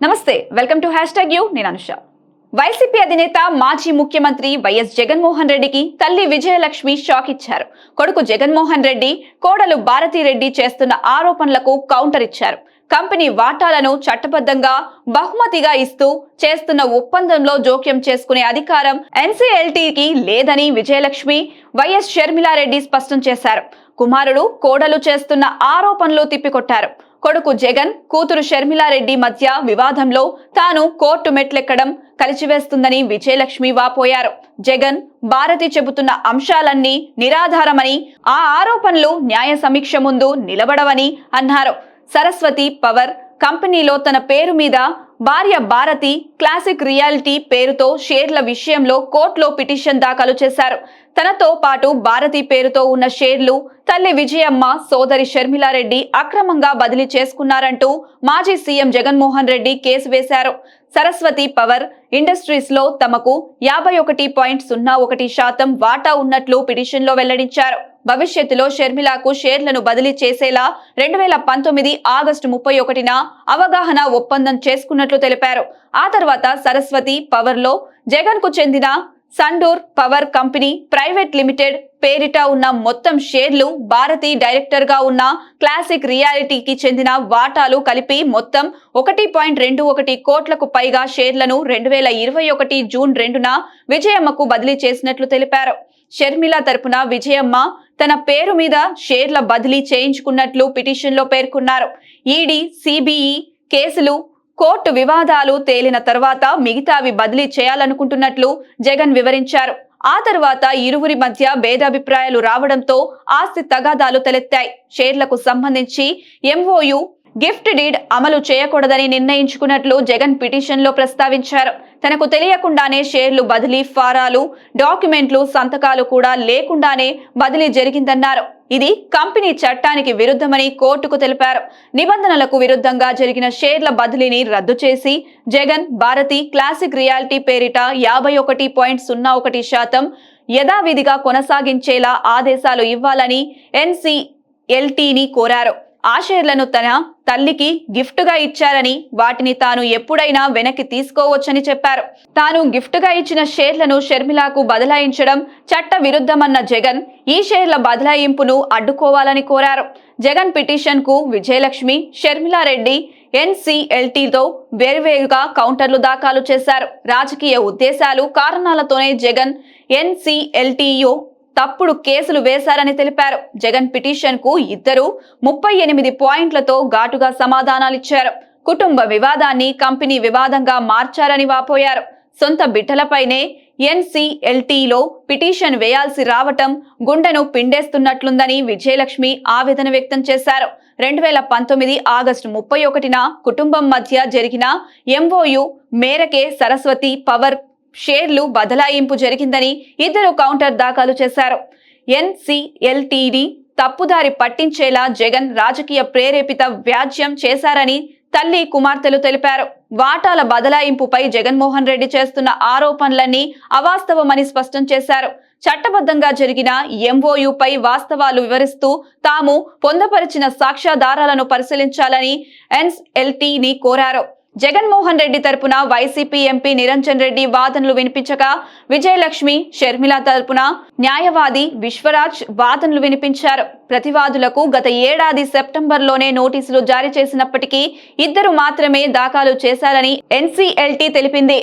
నమస్తే welcome to hashtag U నేను Anusha. YCP అధినేత మాజీ ముఖ్యమంత్రి వైఎస్ జగన్మోహన్ రెడ్డికి తల్లి విజయలక్ష్మి షాక్ ఇచ్చారు. కొడుకు జగన్మోహన్ రెడ్డి కోడలు భారతిరెడ్డి చేస్తున్న ఆరోపణలకు కౌంటర్ ఇచ్చారు. కంపెనీ వాటాలను చట్టబద్ధంగా బహుమతిగా ఇస్తూ చేస్తున్న ఒప్పందంలో జోక్యం చేసుకునే అధికారం ఎన్సీఎల్టీకి లేదని విజయలక్ష్మి వైఎస్ షర్మిలారెడ్డి స్పష్టం చేశారు. కుమారుడు కోడలు చేస్తున్న ఆరోపణలు తిప్పికొట్టారు. కొడుకు జగన్ కూతురు షర్మిలారెడ్డి మధ్య వివాదంలో తాను కోర్టు మెట్లెక్కడం కలిచివేస్తుందని విజయలక్ష్మి వాపోయారు. జగన్ భారతి చెబుతున్న అంశాలన్నీ నిరాధారమని ఆ ఆరోపణలు న్యాయ సమీక్ష ముందు నిలబడవని అన్నారు. సరస్వతి పవర్ కంపెనీలో తన పేరు మీద భార్య భారతి క్లాసిక్ రియాలిటీ పేరుతో షేర్ల విషయంలో కోర్టులో పిటిషన్ దాఖలు చేశారు. తనతో పాటు భారతి పేరుతో ఉన్న షేర్లు తల్లి విజయమ్మ సోదరి షర్మిలారెడ్డి అక్రమంగా బదిలీ చేసుకున్నారంటూ మాజీ సీఎం జగన్మోహన్ రెడ్డి కేసు వేశారు. సరస్వతి పవర్ ఇండస్ట్రీస్లో తమకు యాభై ఒకటి పాయింట్ సున్నా ఒకటి శాతం వాటా ఉన్నట్లు పిటిషన్లో వెల్లడించారు. భవిష్యత్తులో షర్మిలాకు షేర్లను బదిలీ చేసేలా రెండు వేల పంతొమ్మిది ఆగస్టు ముప్పై ఒకటిన అవగాహన ఒప్పందం చేసుకున్నట్లు తెలిపారు. ఆ తర్వాత సరస్వతి పవర్లో జగన్కు జగన్కు చెందిన Sandur power company private limited పేరిట ఉన్న మొత్తం షేర్లు భారతి డైరెక్టర్గా ఉన్న క్లాసిక్ రియాలిటీకి చెందిన వాటాలు కలిపి మొత్తం ఒకటి పాయింట్ రెండు ఒకటి కోట్లకు పైగా షేర్లను రెండు వేల ఇరవై ఒకటి జూన్ రెండున విజయమ్మకు బదిలీ చేసినట్లు తెలిపారు. షర్మిల తరపున విజయమ్మ తన పేరు మీద షేర్ల బదిలీ చేయించుకున్నట్లు పిటిషన్లో పేర్కొన్నారు. ఈడీ సిబిఈ కేసులు కోర్టు వివాదాలు తేలిన తర్వాత మిగతావి బదిలీ చేయాలనుకుంటున్నట్లు జగన్ వివరించారు. ఆ తర్వాత ఇరువురి మధ్య భేదాభిప్రాయాలు రావడంతో ఆస్తి తగాదాలు తలెత్తాయి. షేర్లకు సంబంధించి ఎంఓయు గిఫ్ట్ డీడ్ అమలు చేయకూడదని నిర్ణయించుకున్నట్లు జగన్ పిటిషన్లో ప్రస్తావించారు. తనకు తెలియకుండానే షేర్లు బదిలీ ఫారాలు డాక్యుమెంట్లు సంతకాలు కూడా లేకుండానే బదిలీ జరిగిందన్నారు. ఇది కంపెనీ చట్టానికి విరుద్ధమని కోర్టుకు తెలిపారు. నిబంధనలకు విరుద్ధంగా జరిగిన షేర్ల బదిలీని రద్దు చేసి జగన్ భారతి క్లాసిక్ రియాలిటీ పేరిట యాభై ఒకటి పాయింట్ సున్నా ఒకటి శాతం యథావిధిగా కొనసాగించేలా ఆదేశాలు ఇవ్వాలని ఎన్సీఎల్టీని కోరారు. ఆ షేర్లను తన తల్లికి గిఫ్ట్గా ఇచ్చారని వాటిని తాను ఎప్పుడైనా వెనక్కి తీసుకోవచ్చని చెప్పారు. తాను గిఫ్ట్గా ఇచ్చిన షేర్లను షర్మిలాకు బదలాయించడం చట్ట విరుద్ధమన్న జగన్ ఈ షేర్ల బదలాయింపును అడ్డుకోవాలని కోరారు. జగన్ పిటిషన్కు విజయలక్ష్మి షర్మిలారెడ్డి ఎన్సీఎల్టీతో వేర్వేరుగా కౌంటర్లు దాఖలు చేశారు. రాజకీయ ఉద్దేశాలు కారణాలతోనే జగన్ ఎన్సీఎల్టీయు తప్పుడు కేసులు వేశారని తెలిపారు. జగన్ పిటిషన్కు ఇద్దరు ముప్పై ఎనిమిది పాయింట్లతో ఘాటుగా సమాధానాలిచ్చారు. కుటుంబ వివాదాన్ని కంపెనీ వివాదంగా మార్చారని వాపోయారు. సొంత బిడ్డలపైనే ఎన్సీఎల్టీలో పిటిషన్ వేయాల్సి రావటం గుండెను పిండేస్తున్నట్లుందని విజయలక్ష్మి ఆవేదన వ్యక్తం చేశారు. రెండు వేల పంతొమ్మిది ఆగస్టు ముప్పై ఒకటిన కుటుంబం మధ్య జరిగిన ఎంఓయు మేరకే సరస్వతి పవర్ షేర్లు బదలాయింపు జరిగిందని ఇద్దరు కౌంటర్ దాఖలు చేశారు. ఎన్సీఎల్టీని తప్పుదారి పట్టించేలా జగన్ రాజకీయ ప్రేరేపిత వ్యాజ్యం చేశారని తల్లి కుమార్తెలు తెలిపారు. వాటాల బదలాయింపుపై జగన్మోహన్ రెడ్డి చేస్తున్న ఆరోపణలన్నీ అవాస్తవమని స్పష్టం చేశారు. చట్టబద్ధంగా జరిగిన ఎంఓయుపై వాస్తవాలు వివరిస్తూ తాము పొందపరిచిన సాక్ష్యాధారాలను పరిశీలించాలని ఎన్ఎల్టీని కోరారు. జగన్మోహన్ రెడ్డి తరపున వైసీపీ ఎంపీ నిరంజన్ రెడ్డి వాదనలు వినిపించగా విజయలక్ష్మి షర్మిల తరపున న్యాయవాది విశ్వరాజ్ వాదనలు వినిపించారు. ప్రతివాదులకు గత ఏడాది సెప్టెంబర్లోనే నోటీసులు జారీ చేసినప్పటికీ ఇద్దరు మాత్రమే దాఖలు చేశారని ఎన్సీఎల్టీ తెలిపింది.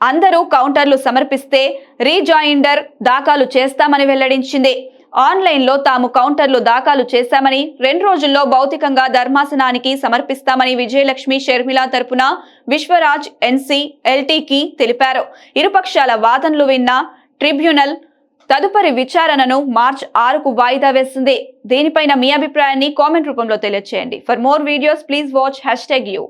అందరూ కౌంటర్లు సమర్పిస్తే రీజాయిండర్ దాఖలు చేస్తామని వెల్లడించింది. ఆన్లైన్లో తాము కౌంటర్లు దాఖలు చేశామని రెండు రోజుల్లో భౌతికంగా ధర్మాసనానికి సమర్పిస్తామని విజయలక్ష్మి షర్మిల తరపున విశ్వరాజ్ ఎన్సీ ఎల్టీకి తెలిపారు. ఇరుపక్షాల వాదనలు విన్న ట్రిబ్యునల్ తదుపరి విచారణను మార్చ్ ఆరుకు వాయిదా వేసింది. దీనిపైన మీ అభిప్రాయాన్ని కామెంట్ రూపంలో తెలియజేయండి for more videos please watch hashtag U.